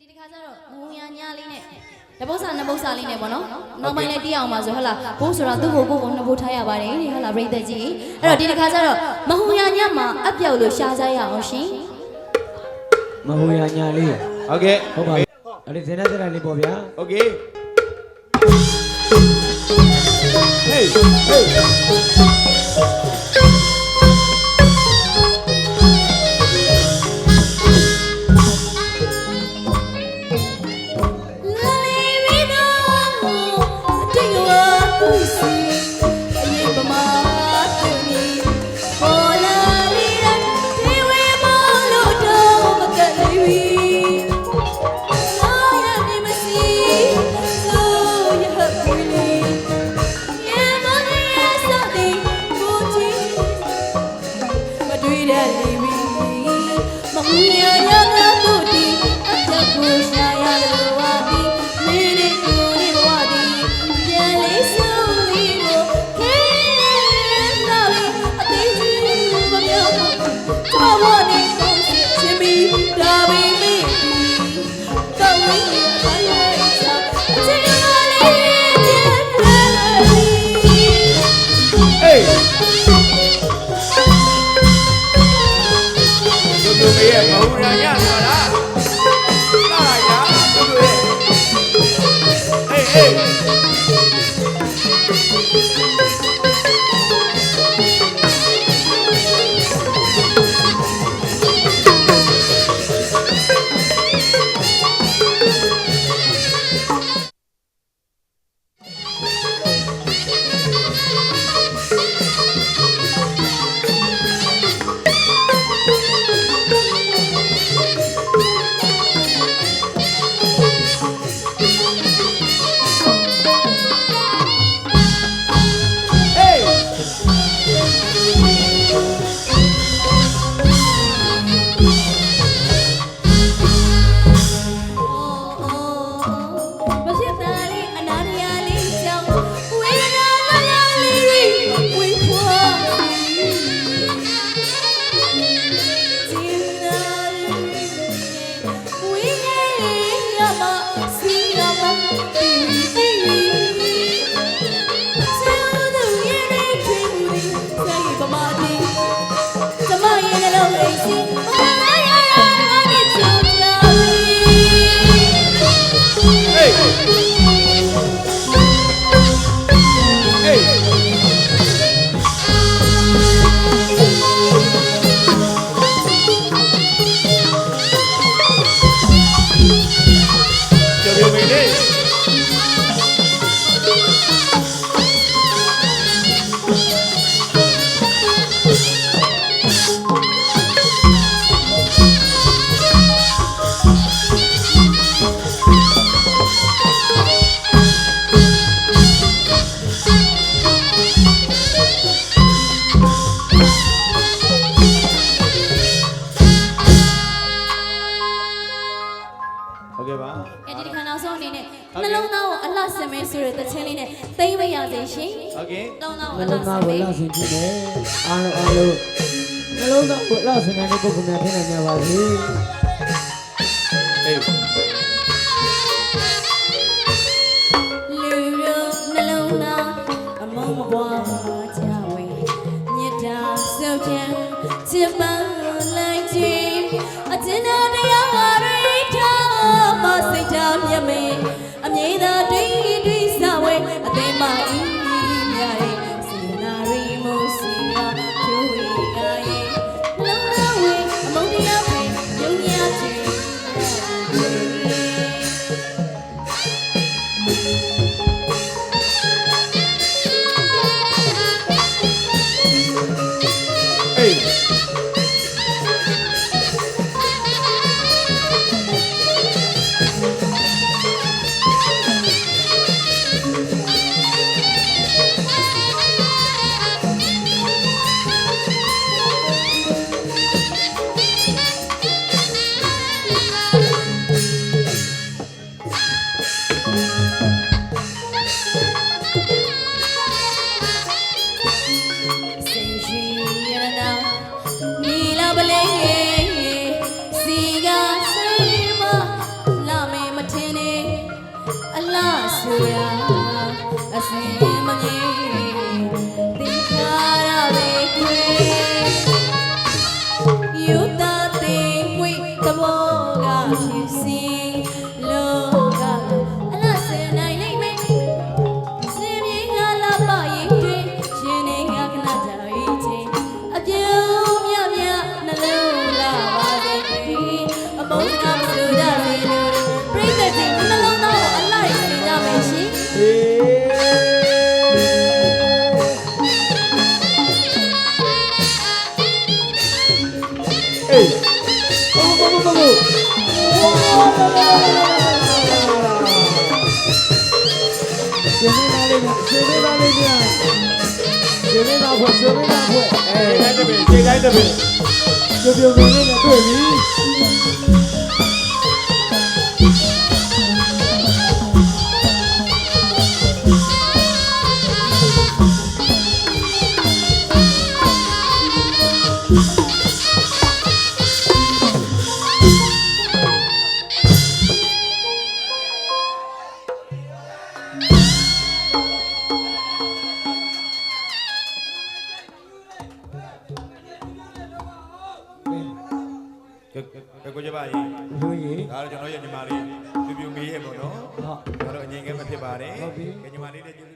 ဒီတစ်ခါကျတော့ငုံရညာလေးနဲ့တပုတ်စာနှစ်ပုတ်စာလေးနဲ့ပေါ့နော်နောက်ပိုင်းလည်းတည်အောင်ပါဆိုဟုတ်လားဘိုးဆိုတာသူ့ကိုကိုကိုနှစ်ပုတ်ထားရပါတယ်ဒီဟုတ်လားပြိသက်ကြီးအဲ့တော့ဒီတစ်ခါကျတော့မဟုံရညာမှာအပြောက်လို့ရှားကြရအောင်ရှင်မဟုံရညာလေးဟုတ်ကဲ့ဟုတ်ပါပြီအဲ့ဒီဇင်းနဲ့ဇင်းလေးပေါ့ဗျာဟုတ်ကဲ့ Hey, hey. ဟုတ်ကဲ့ပါအဲဒီတစ်ခါနောက်ဆုံးအနေနဲ့နှလုံးသားကိုအလှဆင်မဲဆိုတဲ့သချင်းလေးနဲ့သိမ့်မရစေရှင်ဟုတ်ကဲ့နှလုံးသားကိုအလှဆင်မဲဆင်ကြည့်မယ်အားလုံးအားလုံးနှလုံးသားကိုအလှဆင်မဲတဲ့ပုဂ္ဂိုလ်များဖြစ်နိုင်ကြပါစေအေးပြန်ချစ်ပန်းလိုက်ခြင်းအတင်းတရား ရှင်နေလာဖွဲ့ရှင်နေလာဖွဲ့အေးခြေတိုင်းတစ်ပင်ခြေတိုင်းတစ်ပင်ပြုံပြုံလေးနဲ့တွေ့ပြီ ကဲကိုကြပါရင်လူကြီးဒါတော့ကျွန်တော်ရဲ့ညီမလေးပြပြမေးရဲ့ပေါ့နော်ဟုတ်ကျွန်တော်တို့အငြိမ်ကဲမဖြစ်ပါတယ်ဟုတ်ပြီကဲညီမလေးလေးကျေးဇူးတင်